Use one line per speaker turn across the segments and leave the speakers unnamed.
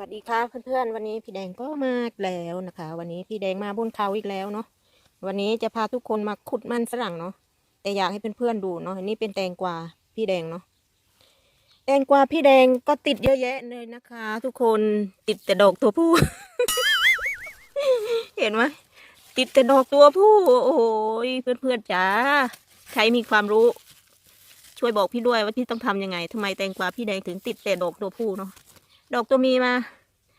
วัสดีค่ะเพื่อนๆ วันนี้พี่แดงก็มาแล้วนะคะ วันนี้พี่แดงมาบนเขาอีกแล้วเนาะวันนี้จะพาทุกคนมาขุดมันฝรั่งเนาะแต่อยากให้เพื่อนๆดูเนาะอันนี้เป็นแตงกวาพี่แดงเนาะแตงกวาพี่แดงก็ติดเยอะแยะเลยนะคะ ทุกคนติดแต่ดอกตัวผู้ เห็นไหมติดแต่ดอกตัวผู้ โอ้โหเพื่อนๆจ๋าใครมีความรู้ ช่วยบอกพี่ด้วยว่าพี่ต้องทำยังไงทำไมแตงกวาพี่แดงถึงติดแต่ดอกตัวผู้เนาะ ดอกตัวมีมา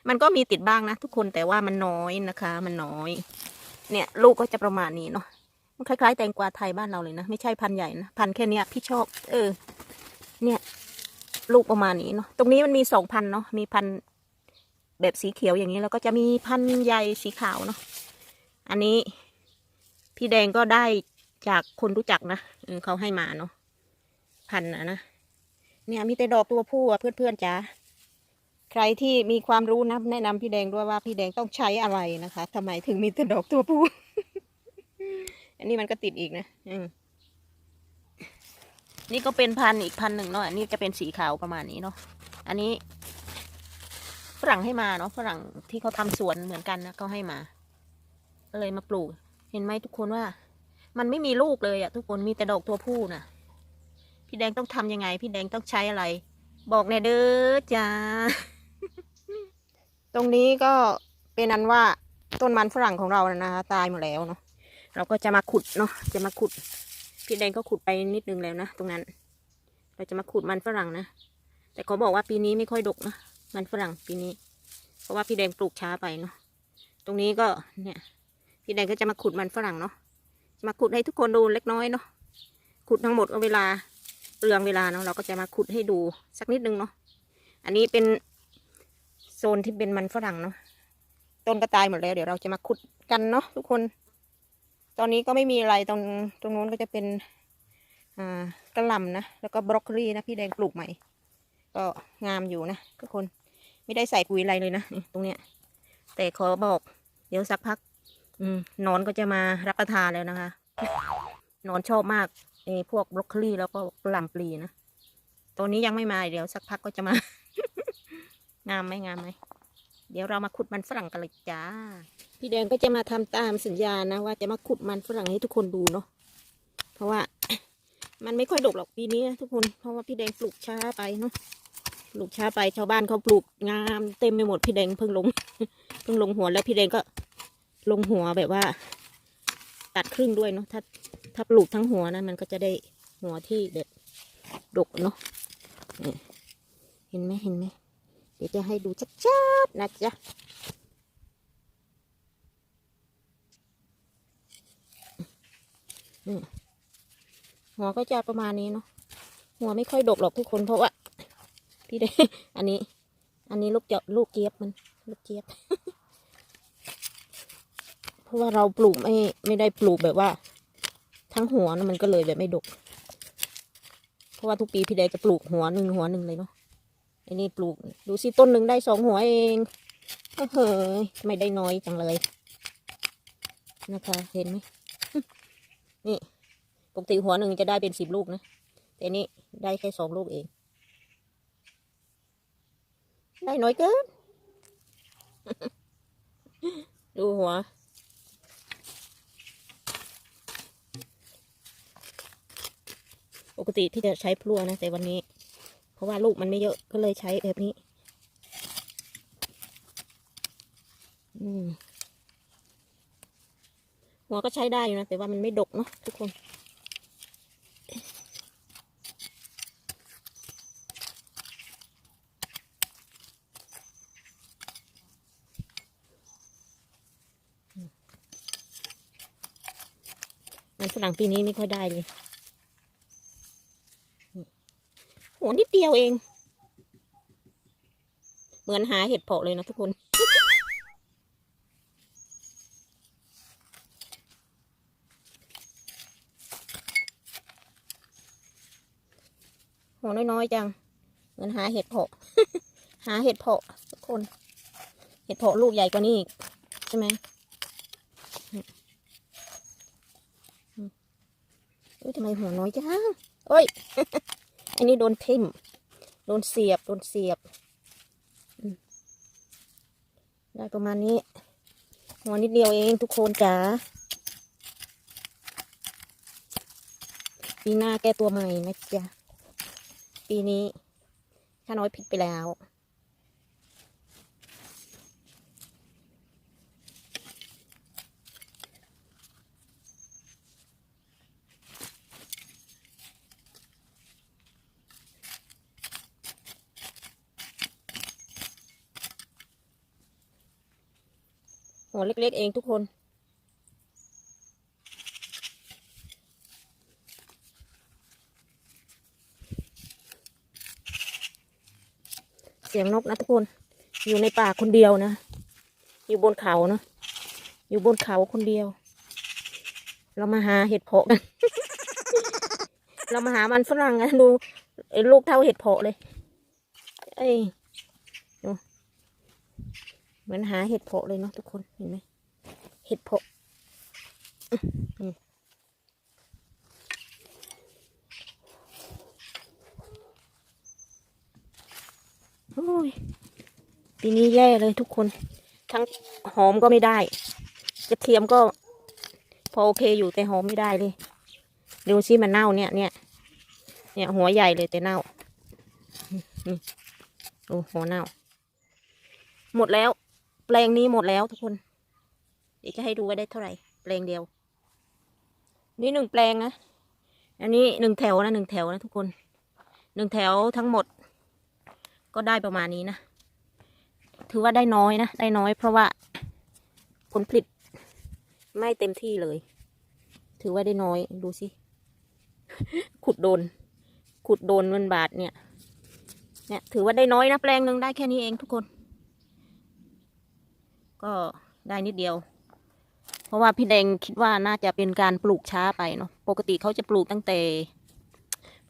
มันก็มีติดบ้างนะทุกคนแต่ว่ามันน้อยนะคะ มันน้อย เนี่ย ลูกก็จะประมาณนี้เนาะมันคล้ายๆแตงกวาไทยบ้านเราเลยนะ ไม่ใช่พันใหญ่นะ พันแค่เนี้ยพี่ชอบ เออ เนี่ย ลูกประมาณนี้เนาะตรงนี้มันมีสองพันเนาะมีพันแบบสีเขียวอย่างนี้แล้วก็จะมีพันใหญ่สีขาวเนาะอันนี้พี่แดงก็ได้จากคนรู้จักนะเขาให้มาเนาะพันนะนะเนี่ยมีแต่ดอกตัวผู้เพื่อนๆจ้า ใครที่มีความรู้นะแนะนำพี่แดงด้วยว่าพี่แดงต้องใช้อะไรนะคะทำไมถึงมีแต่ดอกตัวผู้อันนี้มันก็ติดอีกนะอืนี่ก็เป็นพันอีกพันหนึ่งเนาะอันนี้จะเป็นสีขาวประมาณนี้เนาะอันนี้ฝรั่งให้มาเนาะฝรั่งที่เขาทำสวนเหมือนกันนะก็ให้มาก็เลยมาปลูก เห็นไหมทุกคนว่า มันไม่มีลูกเลยอะทุกคนมีแต่ดอกตัวผู้น่ะ พี่แดงต้องทำยังไง พี่แดงต้องใช้อะไร บอกแน่เด้อจ้า ตรงนี้ก็เป็นอันว่าต้นมันฝรั่งของเรานะนะคะตายหมดแล้วเนาะเราก็จะมาขุดเนาะจะมาขุดพี่แดงก็ขุดไปนิดนึงแล้วนะตรงนั้น เราจะมาขุดมันฝรั่งนะแต่เขาบอกว่าปีนี้ไม่ค่อยดกนะมันฝรั่งปีนี้ เพราะว่าพี่แดงปลูกช้าไปเนาะตรงนี้ก็เนี่ย พี่แดงก็จะมาขุดมันฝรั่งเนาะมาขุดให้ทุกคนดูเล็กน้อยเนาะขุดทั้งหมดก็เวลาเปลืองเวลาเนาะเราก็จะมาขุดให้ดูสักนิดนึงเนาะอันนี้เป็น โซนที่เป็นมันฝรั่งเนาะต้นก็ตายหมดแล้ว เดี๋ยวเราจะมาขุดกันเนาะทุกคน ตอนนี้ก็ไม่มีอะไรตรงตรงโน้นก็จะเป็นอ่ากระหล่ำนะแล้วก็บรอกโคลีนะพี่แดงปลูกใหม่ ก็งามอยู่นะทุกคนไม่ได้ใส่ปุ๋ยอะไรเลยนะตรงเนี้ย แต่ขอบอก เดี๋ยวสักพัก อืมนอนก็จะมารับประทานแล้วนะคะนอนชอบมากไอ้พวกบรอกโคลีแล้วก็กระหล่ำปลีนะตัวนี้ยังไม่มาเดี๋ยวสักพักก็จะมา งามไหมงามไหม เดี๋ยวเรามาขุดมันฝรั่งกันเลยจ้า พี่แดงก็จะมาทำตามสัญญานะว่าจะมาขุดมันฝรั่งให้ทุกคนดูเนาะ เพราะว่ามันไม่ค่อยดกหรอกปีนี้นะทุกคน เพราะว่าพี่แดงปลูกช้าไปเนาะ ปลูกช้าไปชาวบ้านเขาปลูกงามเต็มไปหมดพี่แดงเพิ่งลง เพิ่งลงหัวแล้วพี่แดงก็ลงหัวแบบว่า ตัดครึ่งด้วยเนาะ ถ้าถ้าปลูกทั้งหัวนะมันก็จะได้หัวที่แบบดกเนาะ เห็นไหมเห็นไหม ดี๋ยวจะให้ดูชัดๆนะจ๊ะหัวก็จะประมาณนี้เนาะหัวไม่ค่อยดกหรอกทุกคนเพราะว่าพี่ได้อันนี้ อันนี้ลูกเจาะลูกเจี๊ยบมัน ลูกเจี๊ยบ เพราะว่าเราปลูกไม่ไม่ได้ปลูกแบบว่า ทั้งหัวนะมันก็เลยแบบไม่ดก เพราะว่าทุกปีพี่แดงจะปลูกหัวหนึ่งหัวหนึ่งเลยเนาะ อ้นี่ปลูกดูสิต้นหนึ่งได้สองหัวเองโอ้โหไม่ได้น้อยจังเลย นะคะ เห็นไหมนี่ปกติหัวหนึ่งจะได้เป็นสิบลูกนะ แต่นี่ได้แค่สองลูกเอง ได้น้อยเกิน ดูหัว ปกติที่จะใช้พลั่วนะ แต่วันนี้ ราะว่าลูกมันไม่เยอะก็เลยใช้แบบนี้หัวก็ใช้ได้อยู่นะแต่ว่ามันไม่ดกเนาะทุกคน มันฝรั่งปีนี้ไม่ค่อยได้เลย หัวนิดเดียวเอง เหมือนหาเห็ดเพาะเลยนะทุกคน หัวน้อยๆจัง เหมือนหาเห็ดเพาะ หาเห็ดเพาะทุกคน เห็ดเพาะลูกใหญ่กว่านี้อีกใช่ไหมเฮ้ยทำไมหัวน้อยจังเอ้ย อันนี้โดนทิ่ม โดนเสียบ โดนเสียบ ได้ประมาณนี้หัวนิดเดียวเองทุกคนจ๋า ปีหน้าแก้ตัวใหม่นะจ๊ะ ปีนี้ข้าน้อยผิดไปแล้ว วเล็กๆเองทุกคน เสียงนกนะทุกคน อยู่ในป่าคนเดียวนะ อยู่บนเขาเนอะอยู่บนเขาคนเดียว เรามาหาเห็ดเพาะกัน เรามาหามันฝรั่งกันดูไอ้ลูกเท่าเห็ดเพาะเลย เอ้ยดู มือนหาเห็ดเพาะเลยเนาะทุกคนเห็นไหมเห็ดเพาะโอ้ยปีนี้แย่เลยทุกคน ทั้งหอมก็ไม่ได้กระเทียมก็ พอโอเคอยู่แต่หอมไม่ได้เลยดูซิมันเน่าเนี่ยเนี่ยเนี่ยหัวใหญ่เลยแต่เน่าอือืมดูหัวเน่า หมดแล้ว ปลงนี้หมดแล้วทุกคน เดี๋ยวจะให้ดูว่าได้เท่าไหร่ แปลงเดียว นี่หนึ่งแปลงนะ อันนี้หนึ่งแถวนะหนึ่งแถวนะทุกคน หนึ่งแถวทั้งหมด ก็ได้ประมาณนี้นะ ถือว่าได้น้อยนะ ได้น้อยเพราะว่าผลผลิตไม่เต็มที่เลย ถือว่าได้น้อย ดูสิ ขุดโดน ขุดโดนมันบาทเนี่ย เนี่ย ถือว่าได้น้อยนะ แปลงหนึ่งได้แค่นี้เองทุกคน ก็ได้นิดเดียว เพราะว่าพี่แดงคิดว่าน่าจะเป็นการปลูกช้าไปเนาะปกติเขาจะปลูกตั้งแต่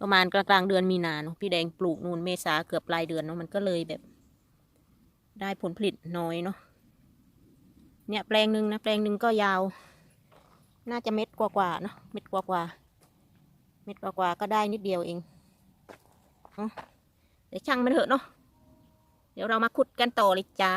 ประมาณกลางกลางๆเดือนมีนาเนาะพี่แดงปลูกนูนเมษาเกือบปลายเดือนเนาะมันก็เลยแบบ ได้ผลผลิตน้อยเนาะเนี่ยแปลงหนึ่งนะแปลงหนึ่งก็ยาว น่าจะเม็ดกว่าๆเนาะเม็ดกว่าๆเม็ดกว่าๆก็ได้นิดเดียวเองเอาเดี๋ยวช่างมันเถอะเนาะเดี๋ยวเรามาขุดกันต่อเลยจ้า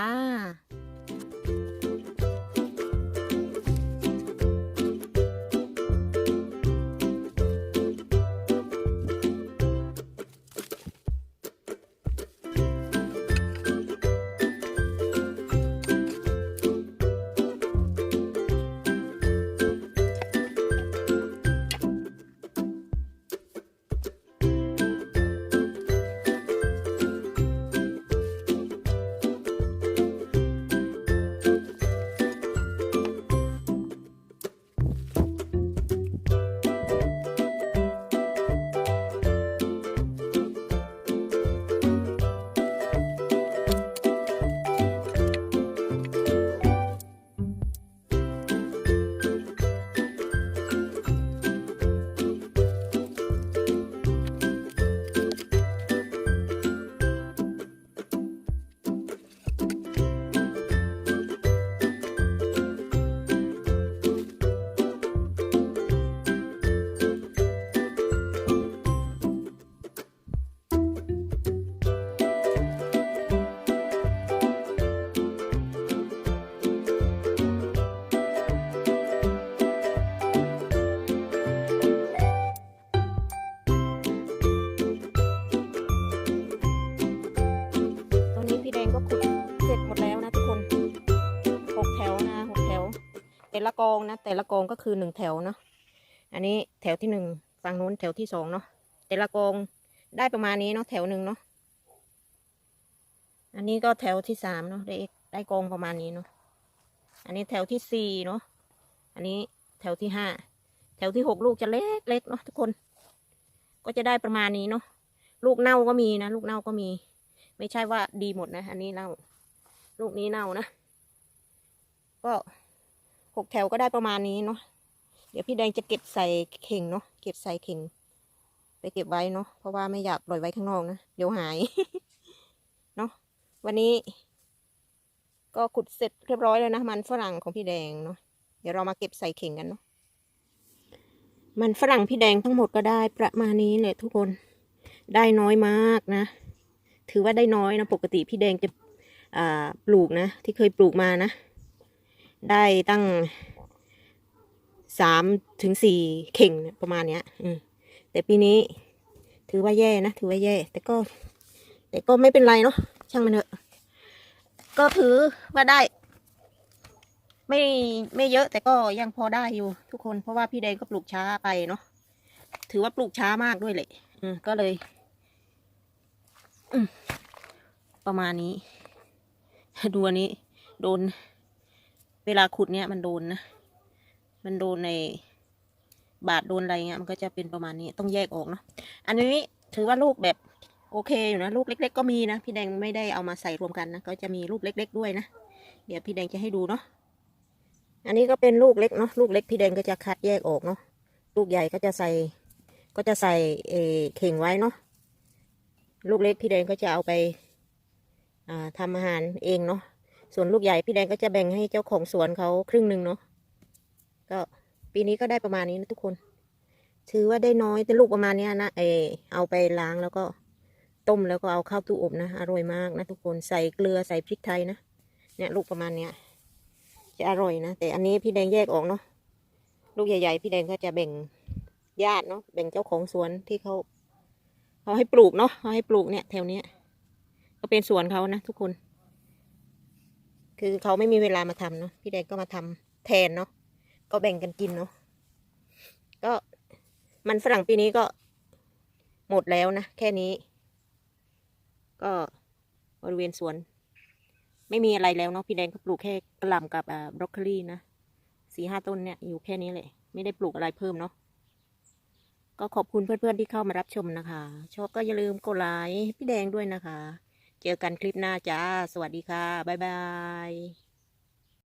แต่ละกองนะ แต่ละกองก็คือหนึ่งแถวเนาะอันนี้แถวที่หนึ่งฝั่งนู้นแถวที่สองเนาะแต่ละกองได้ประมาณนี้เนาะแถวหนึ่งเนาะอันนี้ก็แถวที่สามเนาะได้ได้กองประมาณนี้เนาะอันนี้แถวที่สี่เนาะอันนี้แถวที่ห้าแถวที่หกลูกจะเล็กเล็กเนาะทุกคน ก็จะได้ประมาณนี้เนาะลูกเน่าก็มีนะลูกเน่าก็มี ไม่ใช่ว่าดีหมดนะ อันนี้เน่า ลูกนี้เน่านะ ก็ หกแถวก็ได้ประมาณนี้เนาะเดี๋ยวพี่แดงจะเก็บใส่เข่งเนาะเก็บใส่เข่งไปเก็บไว้เนาะเพราะว่าไม่อยากปล่อยไว้ข้างนอกนะเดี๋ยวหายเนาะวันนี้ ก็ขุดเสร็จเรียบร้อยแล้วนะมันฝรั่งของพี่แดงเนาะเดี๋ยวเรามาเก็บใส่เข่งกันเนาะมันฝรั่งพี่แดงทั้งหมดก็ได้ประมาณนี้เลยทุกคนได้น้อยมากนะ ถือว่าได้น้อยนะปกติพี่แดงจะปลูกนะ ที่เคยปลูกมานะ ได้ตั้งสามถึงสี่เข่งประมาณเนี้ย อืมแต่ปีนี้ ถือว่าแย่นะ ถือว่าแย่ แต่ก็ แต่ก็ไม่เป็นไรเนาะช่างมันเถอะ ก็ถือว่าได้ ไม่ไม่เยอะ แต่ก็ยังพอได้อยู่ ทุกคนเพราะว่าพี่แดงก็ปลูกช้าไปเนาะถือว่าปลูกช้ามากด้วยแหละอืมก็เลย อืมประมาณนี้ดูอันนี้ โดน เวลาขุดเนี่ยมันโดนนะ มันโดนในบาดโดนอะไรเงี้ยมันก็จะเป็นประมาณนี้ต้องแยกออกเนาะอันนี้ถือว่าลูกแบบโอเคอยู่นะลูกเล็ก ๆ ก็มีนะพี่แดงไม่ได้เอามาใส่รวมกันนะก็จะมีลูกเล็ก ๆ ด้วยนะเดี๋ยวพี่แดงจะให้ดูเนาะอันนี้ก็เป็นลูกเล็กเนาะลูกเล็กพี่แดงก็จะคัดแยกออกเนาะลูกใหญ่ก็จะใส่ก็จะใส่เอเข่งไว้เนาะลูกเล็กพี่แดงก็จะเอาไปอ่าทำอาหารเองเนาะ ส่วนลูกใหญ่พี่แดงก็จะแบ่งให้เจ้าของสวนเขาครึ่งหนึ่งเนาะก็ปีนี้ก็ได้ประมาณนี้นะทุกคน ถือว่าได้น้อยแต่ลูกประมาณนี้นะเออเอาไปล้างแล้วก็ต้มแล้วก็เอาเข้าตู้อบนะอร่อยมากนะทุกคนใส่เกลือใส่พริกไทยนะเนี่ยลูกประมาณเนี้ยจะอร่อยนะแต่อันนี้พี่แดงแยกออกเนาะลูกใหญ่ๆพี่แดงก็จะแบ่งญาติเนาะแบ่งเจ้าของสวนที่เขาเขาให้ปลูกเนาะเขาให้ปลูกเนี่ยแถวเนี้ยก็เป็นสวนเขานะทุกคน คือเขาไม่มีเวลามาทำเนาะพี่แดงก็มาทำแทนเนาะก็แบ่งกันกินเนาะก็มันฝรั่งปีนี้ก็หมดแล้วนะแค่นี้ ก็บริเวณสวน ไม่มีอะไรแล้วเนาะพี่แดงก็ปลูกแค่กระหล่ำกับอ่าบรอกโคลีนะสี่ห้าต้นเนี่ยอยู่แค่นี้แหละไม่ได้ปลูกอะไรเพิ่มเนาะก็ขอบคุณเพื่อนๆที่เข้ามารับชมนะคะ ชอบก็อย่าลืมกดไลค์ให้พี่แดงด้วยนะคะ เจอกันคลิปหน้าจ้า สวัสดีค่ะ บ๊ายบาย